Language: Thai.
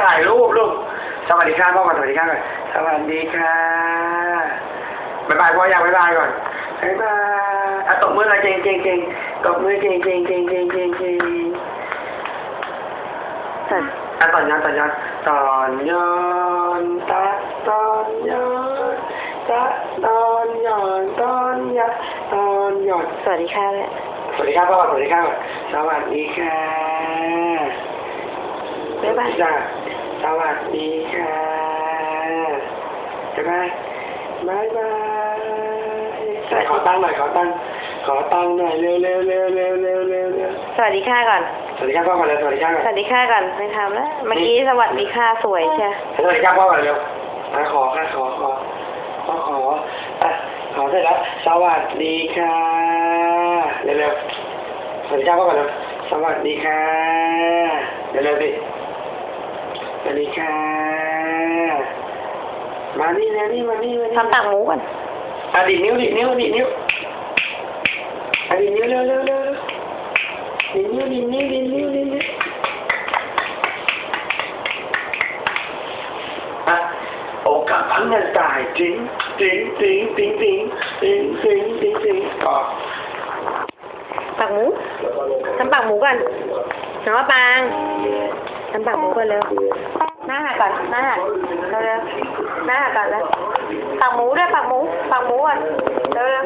ถ่ายรูปลูกสวัสดีค่ะพ่อก่อนสวัสดีค่ะก่อนสวัสดีค่ะบ๊ายบายพ่อยังบ๊ายบายก่อนบ๊ายบายอะตบมือน่อยเก่งเก่งเก่งตบมือเก่งเก่งเก่งเก่งเก่งเก่งอะตอนย้อนตอนย้อนตอนย้อนตะตอนย้อนตะตอนย้อนตอนย้อนตอนย้อนสวัสดีค่ะแม่สวัสดีครับพ่อสวัสดีครับก่อนสวัสดีค่ะ บ๊ายบายจ้าสวัสดีค่ะบ๊ายบายบ๊ายบายขอตั้งค์หน่อยขอตั้งค์ขอตั้งค์หน่อยเร็วเร็วเร็วเร็วเร็วเร็วเร็วสวัสดีค่ะก่อน สวัสดีครับพ่อก่อนเลยสวัสดีครับก่อนสวัสดีค่ะก่อนไม่ทำแล้ว เมื่อกี้สวัสดีค่ะสวยใช่สวัสดีครับพ่อก่อนเร็วมาขอค่ะขอขอขอขออะขอเสร็จแล้วสวัสดีค่ะเร็วเร็วสวัสดีครับพ่อก่อนเร็วสวัสดีค่ะเร็วเร็วสิสวัส ดีค่ะมานี่เร็วนี่มานี่มานี่ทำปากหมูก่อนอะดิดนิ้วดิดนิ้วดิดนิ้วอะดิดนิ้วเร็วเร็วเร็วเร็วดิดนิ้วดิดนิ้วดิดนิ้วดิดนิ้วอะโอกาสพังเงินตายจริงจริงจริงจริงจริงจริงจริงจริงจริงต่อปากหมูทำปากหมูก่อนน้องมะปางทำปากหมูก่อนเร็ว หน้าหักก่อนหน้าหักเร็วๆหน้าหักก่อนแล้วปากหมูด้วยปากหมูปากหมูก่อนเร็วๆ